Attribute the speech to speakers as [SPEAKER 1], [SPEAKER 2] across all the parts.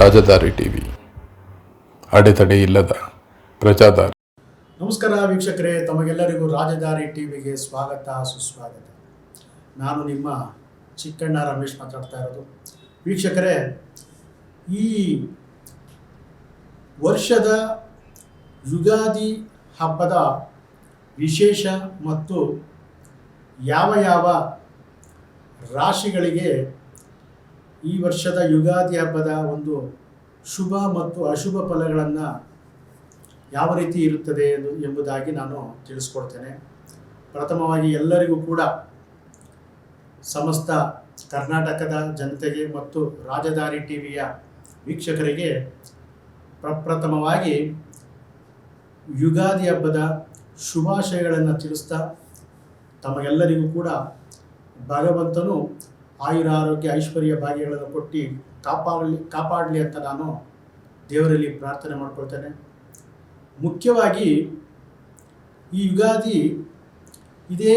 [SPEAKER 1] ರಾಜದಾರಿ TV. ಅಡೆತಡೆ ಇಲ್ಲದ ಪ್ರಜಾದಾರಿ.
[SPEAKER 2] ನಮಸ್ಕಾರ ವೀಕ್ಷಕರೇ, ತಮಗೆಲ್ಲರಿಗೂ ರಾಜಧಾರಿ ಟಿವಿಗೆ ಸ್ವಾಗತ, ಸುಸ್ವಾಗತ. ನಾನು ನಿಮ್ಮ ಚಿಕ್ಕಣ್ಣ ರಮೇಶ್ ಮಾತಾಡ್ತಾ ಇರೋದು. ವೀಕ್ಷಕರೇ, ಈ ವರ್ಷದ ಯುಗಾದಿ ಹಬ್ಬದ ವಿಶೇಷ ಮತ್ತು ಯಾವ ಯಾವ ರಾಶಿಗಳಿಗೆ ಈ ವರ್ಷದ ಯುಗಾದಿ ಹಬ್ಬದ ಒಂದು ಶುಭ ಮತ್ತು ಅಶುಭ ಫಲಗಳನ್ನು ಯಾವ ರೀತಿ ಇರುತ್ತದೆ ಎಂಬುದಾಗಿ ನಾನು ತಿಳಿಸ್ಕೊಡ್ತೇನೆ. ಪ್ರಥಮವಾಗಿ ಎಲ್ಲರಿಗೂ ಕೂಡ ಸಮಸ್ತ ಕರ್ನಾಟಕದ ಜನತೆಗೆ ಮತ್ತು ರಾಜಧಾನಿ ಟಿ ವಿಯ ವೀಕ್ಷಕರಿಗೆ ಪ್ರಪ್ರಥಮವಾಗಿ ಯುಗಾದಿ ಹಬ್ಬದ ಶುಭಾಶಯಗಳನ್ನು ತಿಳಿಸ್ತಾ ತಮಗೆಲ್ಲರಿಗೂ ಕೂಡ ಭಗವಂತನು ಆಯುರ ಆರೋಗ್ಯ ಐಶ್ವರ್ಯ ಭಾಗ್ಯಗಳನ್ನು ಕೊಟ್ಟು ಕಾಪಾಡಲಿ ಕಾಪಾಡಲಿ ಅಂತ ನಾನು ದೇವರಲ್ಲಿ ಪ್ರಾರ್ಥನೆ ಮಾಡ್ಕೊಳ್ತೇನೆ. ಮುಖ್ಯವಾಗಿ ಈ ಯುಗಾದಿ ಇದೇ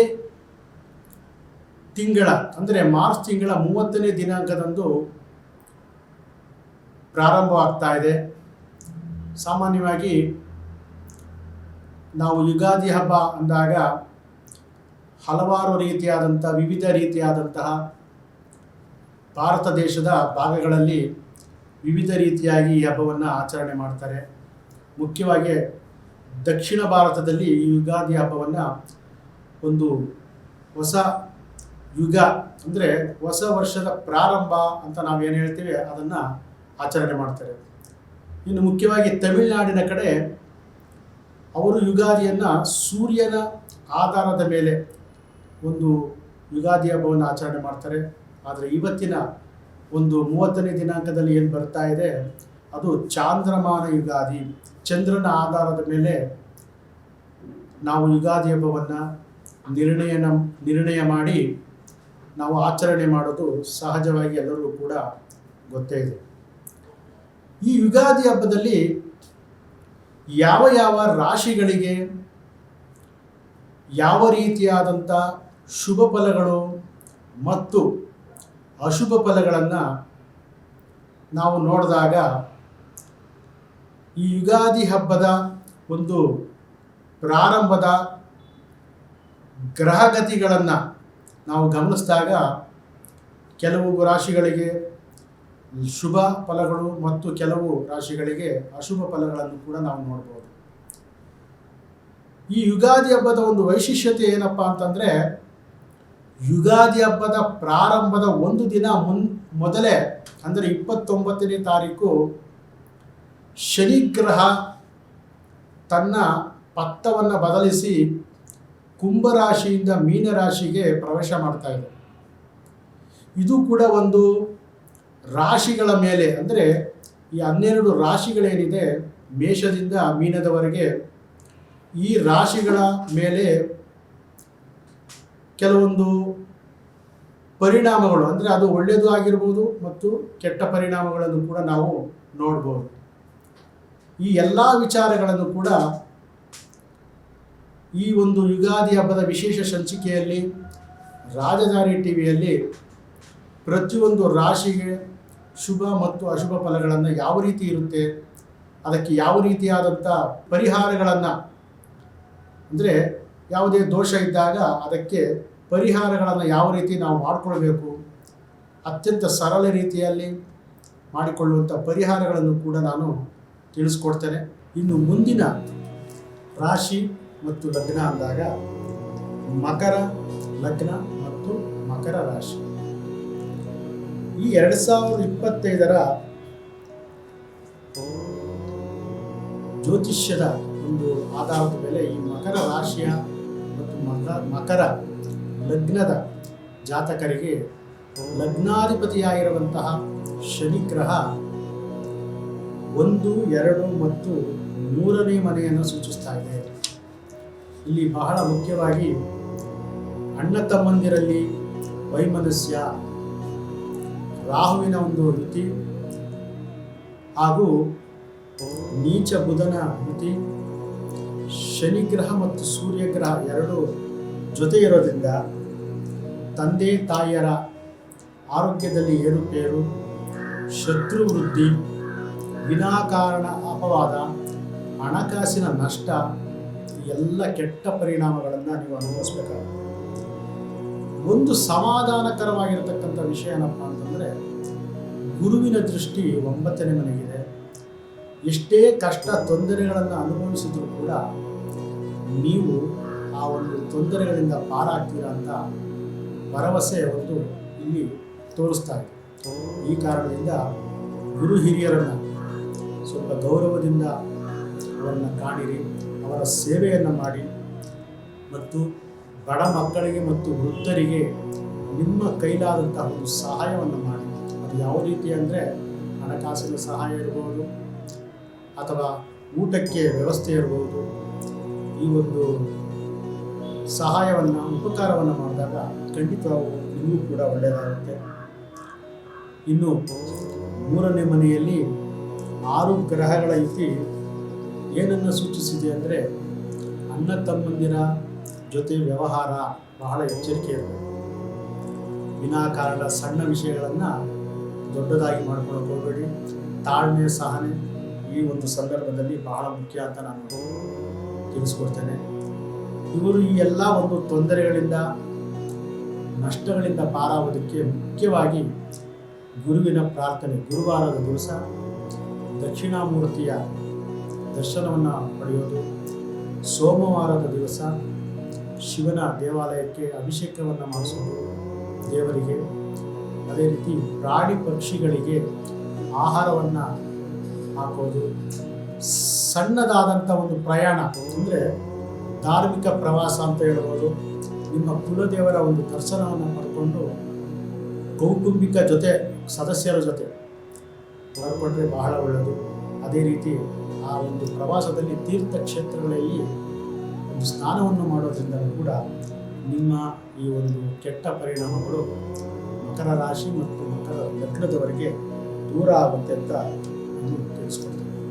[SPEAKER 2] ತಿಂಗಳ, ಅಂದರೆ ಮಾರ್ಚ್ ತಿಂಗಳ ಮೂವತ್ತನೇ ದಿನಾಂಕದಂದು ಪ್ರಾರಂಭವಾಗ್ತಾ ಇದೆ. ಸಾಮಾನ್ಯವಾಗಿ ನಾವು ಯುಗಾದಿ ಹಬ್ಬ ಅಂದಾಗ ಹಲವಾರು ರೀತಿಯಾದಂಥ, ವಿವಿಧ ರೀತಿಯಾದಂತಹ ಭಾರತ ದೇಶದ ಭಾಗಗಳಲ್ಲಿ ವಿವಿಧ ರೀತಿಯಾಗಿ ಈ ಹಬ್ಬವನ್ನು ಆಚರಣೆ ಮಾಡ್ತಾರೆ. ಮುಖ್ಯವಾಗಿ ದಕ್ಷಿಣ ಭಾರತದಲ್ಲಿ ಈ ಯುಗಾದಿ ಹಬ್ಬವನ್ನು ಒಂದು ಹೊಸ ಯುಗ ಅಂದರೆ ಹೊಸ ವರ್ಷದ ಪ್ರಾರಂಭ ಅಂತ ನಾವು ಏನು ಹೇಳ್ತೀವಿ ಅದನ್ನು ಆಚರಣೆ ಮಾಡ್ತಾರೆ. ಇನ್ನು ಮುಖ್ಯವಾಗಿ ತಮಿಳುನಾಡಿನ ಕಡೆ ಅವರು ಯುಗಾದಿಯನ್ನು ಸೂರ್ಯನ ಆಧಾರದ ಮೇಲೆ ಒಂದು ಯುಗಾದಿ ಹಬ್ಬವನ್ನು ಆಚರಣೆ ಮಾಡ್ತಾರೆ. ಆದರೆ ಇವತ್ತಿನ ಒಂದು ಮೂವತ್ತನೇ ದಿನಾಂಕದಲ್ಲಿ ಏನು ಬರ್ತಾ ಇದೆ? ಅದು ಚಾಂದ್ರಮಾನ ಯುಗಾದಿ. ಚಂದ್ರನ ಆಧಾರದ ಮೇಲೆ ನಾವು ಯುಗಾದಿ ಹಬ್ಬವನ್ನು ನಿರ್ಣಯನ, ನಿರ್ಣಯ ಮಾಡಿ ನಾವು ಆಚರಣೆ ಮಾಡೋದು ಸಹಜವಾಗಿ ಎಲ್ಲರಿಗೂ ಕೂಡ ಗೊತ್ತೇ ಇದೆ. ಈ ಯುಗಾದಿ ಹಬ್ಬದಲ್ಲಿ ಯಾವ ಯಾವ ರಾಶಿಗಳಿಗೆ ಯಾವ ರೀತಿಯಾದಂಥ ಶುಭ ಫಲಗಳು ಮತ್ತು ಅಶುಭ ಫಲಗಳನ್ನು ನಾವು ನೋಡಿದಾಗ ಈ ಯುಗಾದಿ ಹಬ್ಬದ ಒಂದು ಪ್ರಾರಂಭದ ಗ್ರಹಗತಿಗಳನ್ನು ನಾವು ಗಮನಿಸಿದಾಗ ಕೆಲವು ರಾಶಿಗಳಿಗೆ ಶುಭ ಫಲಗಳು ಮತ್ತು ಕೆಲವು ರಾಶಿಗಳಿಗೆ ಅಶುಭ ಫಲಗಳನ್ನು ಕೂಡ ನಾವು ನೋಡ್ಬೋದು. ಈ ಯುಗಾದಿ ಹಬ್ಬದ ಒಂದು ವೈಶಿಷ್ಟ್ಯತೆ ಏನಪ್ಪ ಅಂತಂದರೆ ಯುಗಾದಿ ಹಬ್ಬದ ಪ್ರಾರಂಭದ ಒಂದು ದಿನ ಮುನ್, ಮೊದಲೇ, ಅಂದರೆ ಇಪ್ಪತ್ತೊಂಬತ್ತನೇ ತಾರೀಕು, ಶನಿಗ್ರಹ ತನ್ನ ಪತ್ತವನ್ನು ಬದಲಿಸಿ ಕುಂಭರಾಶಿಯಿಂದ ಮೀನರಾಶಿಗೆ ಪ್ರವೇಶ ಮಾಡ್ತಾ ಇದೆ. ಇದು ಕೂಡ ಒಂದು ರಾಶಿಗಳ ಮೇಲೆ, ಅಂದರೆ ಈ ಹನ್ನೆರಡು ರಾಶಿಗಳೇನಿದೆ ಮೇಷದಿಂದ ಮೀನದವರೆಗೆ, ಈ ರಾಶಿಗಳ ಮೇಲೆ ಕೆಲವೊಂದು ಪರಿಣಾಮಗಳು, ಅಂದರೆ ಅದು ಒಳ್ಳೆಯದು ಆಗಿರ್ಬೋದು ಮತ್ತು ಕೆಟ್ಟ ಪರಿಣಾಮಗಳನ್ನು ಕೂಡ ನಾವು ನೋಡ್ಬೋದು. ಈ ಎಲ್ಲ ವಿಚಾರಗಳನ್ನು ಕೂಡ ಈ ಒಂದು ಯುಗಾದಿ ಹಬ್ಬದ ವಿಶೇಷ ಸಂಚಿಕೆಯಲ್ಲಿ, ರಾಜಧಾನಿ ಟಿ ವಿಯಲ್ಲಿ ಪ್ರತಿಯೊಂದು ರಾಶಿಗೆ ಶುಭ ಮತ್ತು ಅಶುಭ ಫಲಗಳನ್ನು ಯಾವ ರೀತಿ ಇರುತ್ತೆ, ಅದಕ್ಕೆ ಯಾವ ರೀತಿಯಾದಂಥ ಪರಿಹಾರಗಳನ್ನು, ಅಂದರೆ ಯಾವುದೇ ದೋಷ ಇದ್ದಾಗ ಅದಕ್ಕೆ ಪರಿಹಾರಗಳನ್ನು ಯಾವ ರೀತಿ ನಾವು ಮಾಡಿಕೊಳ್ಬೇಕು, ಅತ್ಯಂತ ಸರಳ ರೀತಿಯಲ್ಲಿ ಮಾಡಿಕೊಳ್ಳುವಂಥ ಪರಿಹಾರಗಳನ್ನು ಕೂಡ ನಾನು ತಿಳಿಸ್ಕೊಡ್ತೇನೆ. ಇನ್ನು ಮುಂದಿನ ರಾಶಿ ಮತ್ತು ಲಗ್ನ ಅಂದಾಗ ಮಕರ ಲಗ್ನ ಮತ್ತು ಮಕರ ರಾಶಿ. ಈ ಎರಡು ಸಾವಿರದ ಇಪ್ಪತ್ತೈದರ ಜ್ಯೋತಿಷ್ಯದ ಒಂದು ಆಧಾರದ ಮೇಲೆ ಈ ಮಕರ ರಾಶಿಯ ಮಕ ಮಕರ, ಲಗ್ನದ ಜಾತಕರಿಗೆ ಲಗ್ನಾಧಿಪತಿಯಾಗಿರುವಂತಹ ಶನಿಗ್ರಹ ಒಂದು, ಎರಡು ಮತ್ತು ಮೂರನೇ ಮನೆಯನ್ನು ಸೂಚಿಸ್ತಾ ಇದೆ. ಇಲ್ಲಿ ಬಹಳ ಮುಖ್ಯವಾಗಿ ಅಣ್ಣ ತಮ್ಮಂದಿರಲ್ಲಿ ವೈಮನಸ್ಯ, ರಾಹುವಿನ ಒಂದು ವೃತ್ತಿ ಹಾಗೂ ನೀಚ ಬುಧನ ಯುತಿ ಶನಿಗ್ರಹ ಮತ್ತು ಸೂರ್ಯಗ್ರಹ ಎರಡು ಜೊತೆ ಇರೋದ್ರಿಂದ ತಂದೆ ತಾಯಿಯರ ಆರೋಗ್ಯದಲ್ಲಿ ಏರುಪೇರು ಶತ್ರು ವೃದ್ಧಿ ವಿನಾಕಾರಣ ಅಪವಾದ, ಹಣಕಾಸಿನ ನಷ್ಟ, ಎಲ್ಲ ಕೆಟ್ಟ ಪರಿಣಾಮಗಳನ್ನು ನೀವು ಅನುಭವಿಸ್ಬೇಕಾಗುತ್ತೆ. ಒಂದು ಸಮಾಧಾನಕರವಾಗಿರತಕ್ಕಂಥ ವಿಷಯ ಏನಪ್ಪ ಅಂತಂದರೆ ಗುರುವಿನ ದೃಷ್ಟಿ ಒಂಬತ್ತನೇ ಮನೆಗಿದೆ ಎಷ್ಟೇ ಕಷ್ಟ ತೊಂದರೆಗಳನ್ನು ಅನುಭವಿಸಿದ್ರು ಕೂಡ ನೀವು ಆ ಒಂದು ತೊಂದರೆಗಳಿಂದ ಪಾರಾಗ್ತೀರಾ ಅಂತ ಭರವಸೆ ಒಂದು ಇಲ್ಲಿ ತೋರಿಸ್ತಾ ಇದೆ. ಈ ಕಾರಣದಿಂದ ಗುರು ಹಿರಿಯರನ್ನು ಸ್ವಲ್ಪ ಗೌರವದಿಂದ ಅವರನ್ನು ಕಾಣಿರಿ, ಅವರ ಸೇವೆಯನ್ನು ಮಾಡಿ ಮತ್ತು ಬಡ ಮಕ್ಕಳಿಗೆ ಮತ್ತು ವೃದ್ಧರಿಗೆ ನಿಮ್ಮ ಕೈಲಾದಂತಹ ಒಂದು ಸಹಾಯವನ್ನು ಮಾಡಿ. ಅದು ಯಾವ ರೀತಿ ಅಂದರೆ ಹಣಕಾಸಿನ ಸಹಾಯ ಇರ್ಬೋದು ಅಥವಾ ಊಟಕ್ಕೆ ವ್ಯವಸ್ಥೆ ಇರ್ಬೋದು ಈ ಒಂದು ಸಹಾಯವನ್ನು, ಉಪಕಾರವನ್ನು ಮಾಡಿದಾಗ ಖಂಡಿತವಾಗೂ ನಿಮಗೂ ಕೂಡ ಒಳ್ಳೆಯದಾಗುತ್ತೆ. ಇನ್ನು ಮೂರನೇ ಮನೆಯಲ್ಲಿ ಆರು ಗ್ರಹಗಳ ಯುತಿ ಏನನ್ನು ಸೂಚಿಸಿದೆ ಅಂದರೆ ಅಣ್ಣ ತಮ್ಮಂದಿರ ಜೊತೆ ವ್ಯವಹಾರ ಬಹಳ ಎಚ್ಚರಿಕೆ ಇರಬೇಕು. ವಿನಾಕಾರಣ ಸಣ್ಣ ವಿಷಯಗಳನ್ನು ದೊಡ್ಡದಾಗಿ ಮಾಡ್ಕೊಳಕ್ಕೆ ಹೋಗಬೇಡಿ. ತಾಳ್ಮೆ, ಸಹನೆ ಈ ಒಂದು ಸಂದರ್ಭದಲ್ಲಿ ಬಹಳ ಮುಖ್ಯ ಅಂತ ನಾನು ತಿಳಿಸ್ಕೊಡ್ತೇನೆ. ಇವರು ಈ ಎಲ್ಲ ಒಂದು ತೊಂದರೆಗಳಿಂದ, ನಷ್ಟಗಳಿಂದ ಪಾರಾಗೋದಕ್ಕೆ ಮುಖ್ಯವಾಗಿ ಗುರುವಿನ ಪ್ರಾರ್ಥನೆ, ಗುರುವಾರದ ದಿವಸ ದಕ್ಷಿಣಾಮೂರ್ತಿಯ ದರ್ಶನವನ್ನು ಪಡೆಯೋದು, ಸೋಮವಾರದ ದಿವಸ ಶಿವನ ದೇವಾಲಯಕ್ಕೆ ಅಭಿಷೇಕವನ್ನು ಮಾಡಿಸೋದು ದೇವರಿಗೆ. ಅದೇ ರೀತಿ ಪ್ರಾಣಿ ಪಕ್ಷಿಗಳಿಗೆ ಆಹಾರವನ್ನು ಹಾಕೋದು. ಸಣ್ಣದಾದಂಥ ಒಂದು ಪ್ರಯಾಣ ಅಂದರೆ ಧಾರ್ಮಿಕ ಪ್ರವಾಸ ಅಂತ ಹೇಳ್ಬೋದು. ನಿಮ್ಮ ಕುಲದೇವರ ಒಂದು ದರ್ಶನವನ್ನು ಪಡ್ಕೊಂಡು ಕೌಟುಂಬಿಕ ಜೊತೆ, ಸದಸ್ಯರ ಜೊತೆ ಹೊರಕೊಂಡ್ರೆ ಬಹಳ ಒಳ್ಳೆಯದು ಅದೇ ರೀತಿ ಆ ಒಂದು ಪ್ರವಾಸದಲ್ಲಿ ತೀರ್ಥಕ್ಷೇತ್ರಗಳಲ್ಲಿ ಒಂದು ಸ್ನಾನವನ್ನು ಮಾಡೋದ್ರಿಂದ ಕೂಡ ನಿಮ್ಮ ಈ ಒಂದು ಕೆಟ್ಟ ಪರಿಣಾಮಗಳು ಮಕರ ರಾಶಿ ಮತ್ತು ಮಕರ ಲಗ್ನದವರೆಗೆ ದೂರ ಆಗುತ್ತೆ ಅಂತ ನಾನು ತಿಳಿಸ್ಕೊಡ್ತೀನಿ